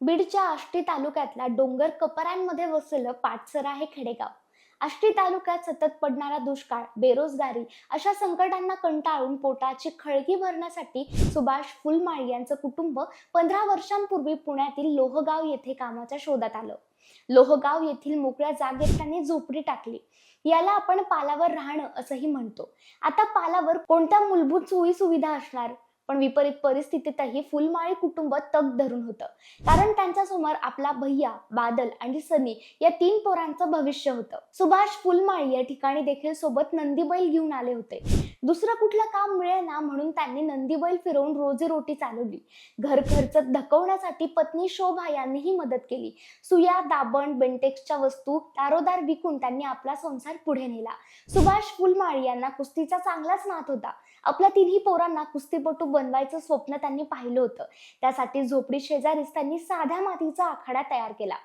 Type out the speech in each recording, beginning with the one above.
बीडच्या आष्टी तालुक्यातल्या डोंगर कपरांमध्ये वसलं पाटसरा हे खेडेगाव. आष्टी तालुक्यात सतत पडणारा दुष्काळ बेरोजगारी अशा संकटांना कंटाळून पोटाची खळगी भरण्यासाठी सुभाष फुलमाळी यांचं कुटुंब पंधरा वर्षांपूर्वी पुण्यातील लोहगाव येथे कामाच्या शोधात आलं. लोहगाव येथील मोकळ्या जागेत त्यांनी झोपडी टाकली. याला आपण पालावर राहणं असंही म्हणतो. आता पालावर कोणत्या मूलभूत सोयी सुविधा असणार? पण विपरीत परिस्थितीतही फुलमाळी कुटुंब तग धरून होतं. कारण त्यांच्यासमोर आपला भैया बादल आणि सनी या तीन पोरांचं भविष्य होतं. सुभाष फुलमाळी या ठिकाणी देखील सोबत नंदीबैल घेऊन आले होते. दुसरं कुठलं काम मिळेना म्हणून त्यांनी नंदीबैल फिरवून रोजीरोटी चालवली. घर खर्च धकवण्यासाठी पत्नी शोभा यांनीही मदत केली. सुया दाबण बेंटेक्सच्या वस्तू दारोदार विकून त्यांनी आपला संसार पुढे नेला. सुभाष फुलमाळी यांना कुस्तीचा चांगलाच नात होता. आपल्या तिन्ही पोरांना कुस्तीपटू बनवायचं स्वप्न त्यांनी पाहिलं होतं. त्यासाठी झोपडी शेजारीच त्यांनी साध्या मातीचा आखाडा तयार केला.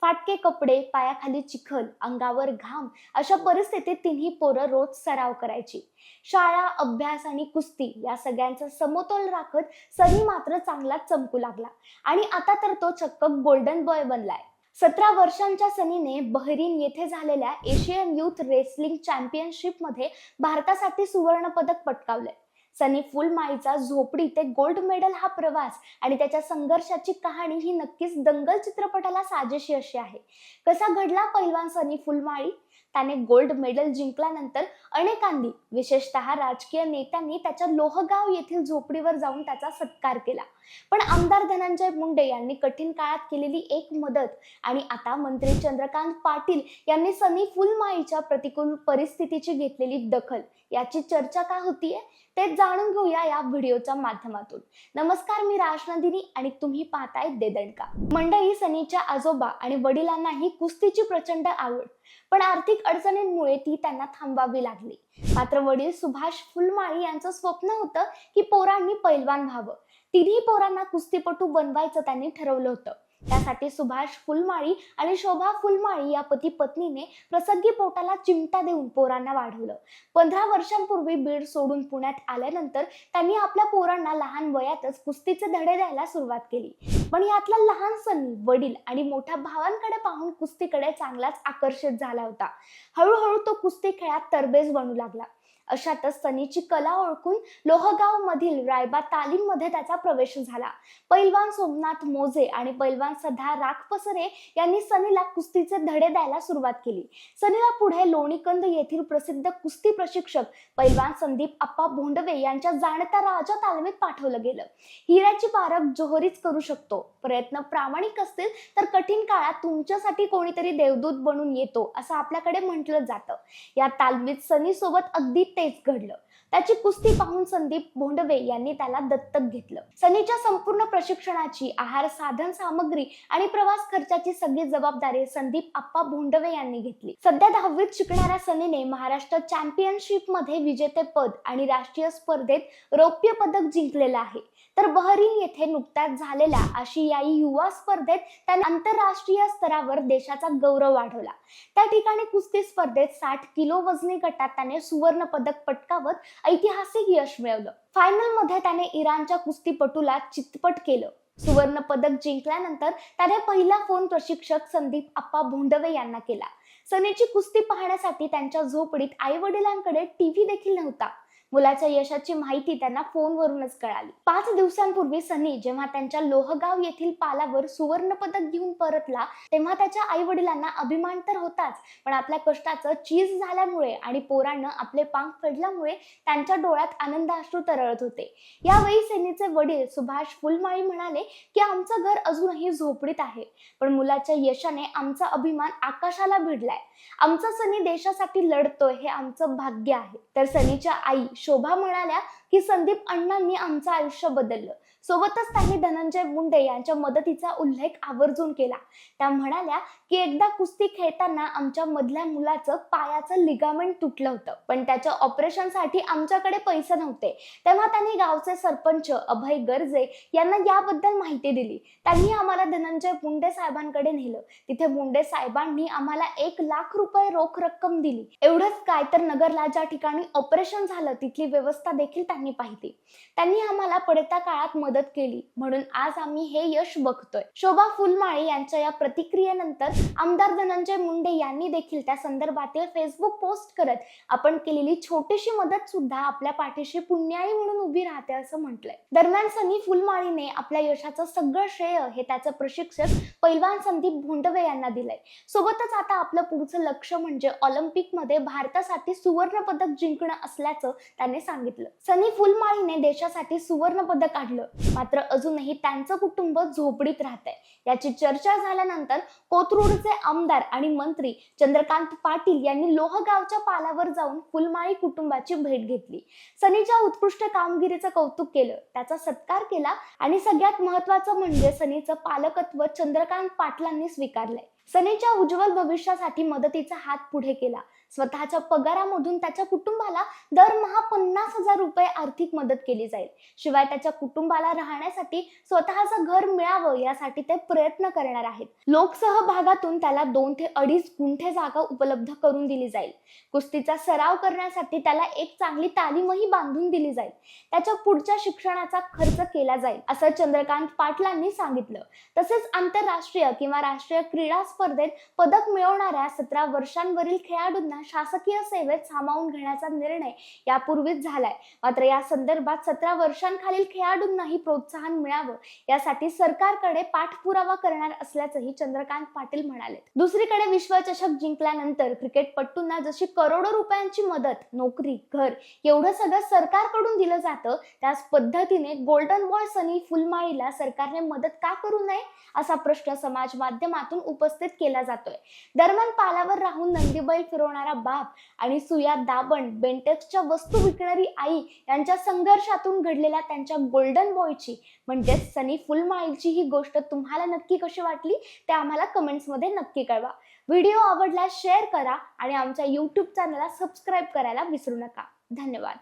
फाटके कपडे पायाखाली चिखल अंगावर घाम अशा परिस्थितीत तिन्ही पोरं रोज सराव करायची. शाळा अभ्यास आणि कुस्ती या सगळ्यांचा समतोल राखत सनी मात्र चांगलाच चमकू लागला. आणि आता तर तो चक्क गोल्डन बॉय बनलाय. सतरा वर्षांच्या सनीने बहरीन येथे झालेल्या एशियन युथ रेसलिंग चॅम्पियनशिपमध्ये भारतासाठी सुवर्णपदक पटकावले पटकावलंय. सनी फुलमाळीचा झोपडी ते गोल्ड मेडल हा प्रवास आणि त्याच्या संघर्षाची कहाणी ही नक्कीच दंगल चित्रपटाला साजेशी अशी आहे. कसा घडला पैलवान सनी फुलमाळी? त्याने गोल्ड मेडल जिंकल्यानंतर अनेकांनी विशेषतः राजकीय नेत्यांनी त्याच्या लोहगाव येथील झोपडीवर जाऊन त्याचा सत्कार केला. पण आमदार धनंजय मुंडे यांनी कठीण काळात केलेली एक मदत आणि आता मंत्री चंद्रकांत पाटील यांनी सनी फुलमाळीच्या प्रतिकूल परिस्थितीची घेतलेली दखल याची चर्चा का होतीये ते जाणून घेऊया या व्हिडिओच्या माध्यमातून. नमस्कार मी राजनंदिनी आणि तुम्ही पाहताय देदणका. मंडळी सनीच्या आजोबा आणि वडिलांनाही कुस्तीची प्रचंड आवड पण आर्थिक अडचणींमुळे ती त्यांना थांबावी लागली. मात्र वडील सुभाष फुलमाळी यांचं स्वप्न होतं की पोरांनी पैलवान व्हावं. तिन्ही पोरांना कुस्तीपटू बनवायचं त्यांनी ठरवलं होतं. त्यासाठी सुभाष फुलमाळी आणि शोभा फुलमाळी या पती पत्नीने प्रसंगी पोटाला चिमटा देऊन पोरांना वाढवलं. पंधरा वर्षांपूर्वी बीड सोडून पुण्यात आल्यानंतर त्यांनी आपल्या पोरांना लहान वयातच कुस्तीचे धडे द्यायला सुरुवात केली. पण यातला लहान सनी वडील आणि मोठ्या भावांकडे पाहून कुस्तीकडे चांगलाच आकर्षित झाला होता. हळूहळू तो कुस्ती खेळात तरबेज बनू लागला. अशातच सनीची कला ओळखून लोहगाव मधील रायबा तालीममध्ये त्याचा प्रवेश झाला. पैलवान सोमनाथ मोजे आणि पैलवान सध्या राखपसरे यांनी सनीला कुस्तीचे धडे द्यायला सुरुवात केली. सनीला पुढे लोणीकंद येथील प्रसिद्ध कुस्ती प्रशिक्षक पैलवान संदीप आप्पा भोंडवे यांच्या जाणत्या राजा तालमीत पाठवलं गेलं. हिऱ्याची पारख जोहरीच करू शकतो. प्रयत्न प्रामाणिक असतील तर कठीण काळात तुमच्यासाठी कोणीतरी देवदूत बनून येतो असं आपल्याकडे म्हटलं जातं. या तालमीत सनी सोबत अगदी तेच घडलं. त्याची कुस्ती पाहून संदीप भोंडवे यांनी त्याला दत्तक घेतलं. सनीच्या संपूर्ण प्रशिक्षणाची आहार साधन सामग्री आणि प्रवास खर्चाची सगळी जबाबदारी संदीप आप्पा भोंडवे यांनी घेतली. सध्या दहावीत शिकणाऱ्या सनीने महाराष्ट्र चॅम्पियनशिपमध्ये विजेते पद आणि राष्ट्रीय स्पर्धेत रौप्य पदक जिंकलेलं आहे. तर बहरीन येथे नुकत्याच झालेल्या आशियाई युवा स्पर्धेत त्याने आंतरराष्ट्रीय स्तरावर देशाचा गौरव वाढवला. त्या ठिकाणी कुस्ती स्पर्धेत साठ किलो वजनी गटात त्याने सुवर्ण पदक पटकावत ऐतिहासिक यश मिळवलं. फायनलमध्ये त्याने इराणच्या कुस्तीपटूला चितपट केलं. सुवर्ण पदक जिंकल्यानंतर त्याने पहिला फोन प्रशिक्षक संदीप आप्पा भोंडवे यांना केला. सनीची कुस्ती पाहण्यासाठी त्यांच्या झोपडीत आई वडिलांकडे टीव्ही देखील नव्हता. मुलाच्या यशाची माहिती त्यांना फोनवरूनच कळाली. पाच दिवसांपूर्वी सनी जेव्हा त्यांच्या लोहगाव येथील पालावर सुवर्ण पदक घेऊन परतला तेव्हा त्याच्या आई वडिलांना अभिमान तर होताच पण आपल्या कष्टाचं चीज झाल्यामुळे आणि पोरानं आपले पांग फेडल्यामुळे त्यांच्या डोळ्यात आनंदाश्रू तरळत होते. यावेळी सनीचे वडील सुभाष फुलमाळी म्हणाले की आमचं घर अजूनही झोपडीत आहे पण मुलाच्या यशाने आमचा अभिमान आकाशाला भिडलाय. आमचा सनी देशासाठी लढतोय हे आमचं भाग्य आहे. तर सनीच्या आई शोभा म्हणाल्या की संदीप अण्णांनी आमचं आयुष्य बदललं. सोबतच त्यांनी धनंजय मुंडे यांच्या मदतीचा उल्लेख आवर्जून केला. त्या म्हणाल्या की एकदा कुस्ती खेळताना आमच्या मधल्या मुलाचं पायाचं लिगामेंट तुटलं होतं पण त्याच्या ऑपरेशनसाठी आमच्याकडे पैसे नव्हते. तेव्हा त्यांनी गावचे सरपंच अभय गर्जे यांना याबद्दल माहिती दिली. त्यांनी आम्हाला धनंजय मुंडे साहेबांकडे नेलं. तिथे मुंडे साहेबांनी आम्हाला एक लाख रुपये रोख रक्कम दिली. एवढंच काय तर नगरला ज्या ठिकाणी ऑपरेशन झालं तिथली व्यवस्था देखील त्यांनी पाहिली. त्यांनी आम्हाला पडत्या काळात मदत मदत केली. म्हणून आज आम्ही हे यश बघतोय. शोभा फुलमाळी यांच्या या प्रतिक्रियेनंतर आमदार धनंजय मुंडे यांनी देखील त्या संदर्भातील फेसबुक पोस्ट करत आपण केलेली छोटीशी मदत सुद्धा आपल्या पाठीशी पुण्याई म्हणून उभी राहते असं म्हटलंय. दरम्यान सनी फुलमाळीने आपल्या यशाचं सगळं श्रेय हे त्याचं प्रशिक्षक पैलवान संदीप भोंडवे यांना दिलंय. सोबतच आता आपलं पुढचं लक्ष म्हणजे ऑलिम्पिकमध्ये भारतासाठी सुवर्ण पदक जिंकणं असल्याचं त्याने सांगितलं. सनी फुलमाळीने देशासाठी सुवर्ण पदक काढलं. मात्र अजूनही त्यांचं कुटुंब झोपडीत राहत आहे याची चर्चा झाल्यानंतर कोथरूडचे आमदार आणि मंत्री चंद्रकांत पाटील यांनी लोहगावच्या पालावर जाऊन फुलमाळी कुटुंबाची भेट घेतली. सनीच्या उत्कृष्ट कामगिरीचं कौतुक केलं. त्याचा सत्कार केला आणि सगळ्यात महत्वाचं म्हणजे सनीचं पालकत्व चंद्रकांत पाटलांनी स्वीकारलंय. सनीच्या उज्ज्वल भविष्यासाठी मदतीचा हात पुढे केला. स्वतःच्या पगारामधून त्याच्या कुटुंबाला दरमहा पन्नास हजार रुपये आर्थिक मदत केली जाईल. शिवाय त्याच्या कुटुंबाला राहण्यासाठी स्वतःचं घर मिळावं यासाठी ते प्रयत्न करणार आहेत. लोकसहभागातून त्याला दोन ते अडीच गुंठे जागा उपलब्ध करून दिली जाईल. कुस्तीचा सराव करण्यासाठी त्याला एक चांगली तालीमही बांधून दिली जाईल. त्याच्या पुढच्या शिक्षणाचा खर्च केला जाईल असं चंद्रकांत पाटलांनी सांगितलं. तसेच आंतरराष्ट्रीय किंवा राष्ट्रीय क्रीडा स्पर्धेत पदक मिळवणाऱ्या सतरा वर्षांवरील खेळाडूंना शासकीय सेवेत सामावून घेण्याचा निर्णय यापूर्वीच झालाय. मात्र या संदर्भात सतरा वर्षांखालील खेळाडूंनाही प्रोत्साहन मिळावं यासाठी सरकारकडे पाठपुरावा करणार असल्याचंही चंद्रकांत पाटील म्हणाले दुसरीकडे विश्वचषक जिंकल्यानंतर क्रिकेटपटूंना जशी करोडो रुपयांची मदत नोकरी घर एवढं सगळं सरकारकडून दिलं जातं त्याच पद्धतीने गोल्डन बॉय सनी फुलमाळीला सरकारने मदत का करू नये असा प्रश्न समाज माध्यमातून उपस्थित केला जातोय. दरम्यान पालावर राहून नंदीबैल फिरवणारा बाप आणि सुया दाबण बेंटेक्सच्या वस्तू विकणारी आई यांच्या संघर्षातून घडलेल्या त्यांच्या गोल्डन बॉयची म्हणजेच सनी फुलमाईलची ही गोष्ट तुम्हाला नक्की कशी वाटली ते आम्हाला कमेंट्समध्ये नक्की कळवा. व्हिडिओ आवडल्यास शेअर करा आणि आमच्या यूट्यूब चॅनलला सबस्क्राईब करायला विसरू नका. धन्यवाद.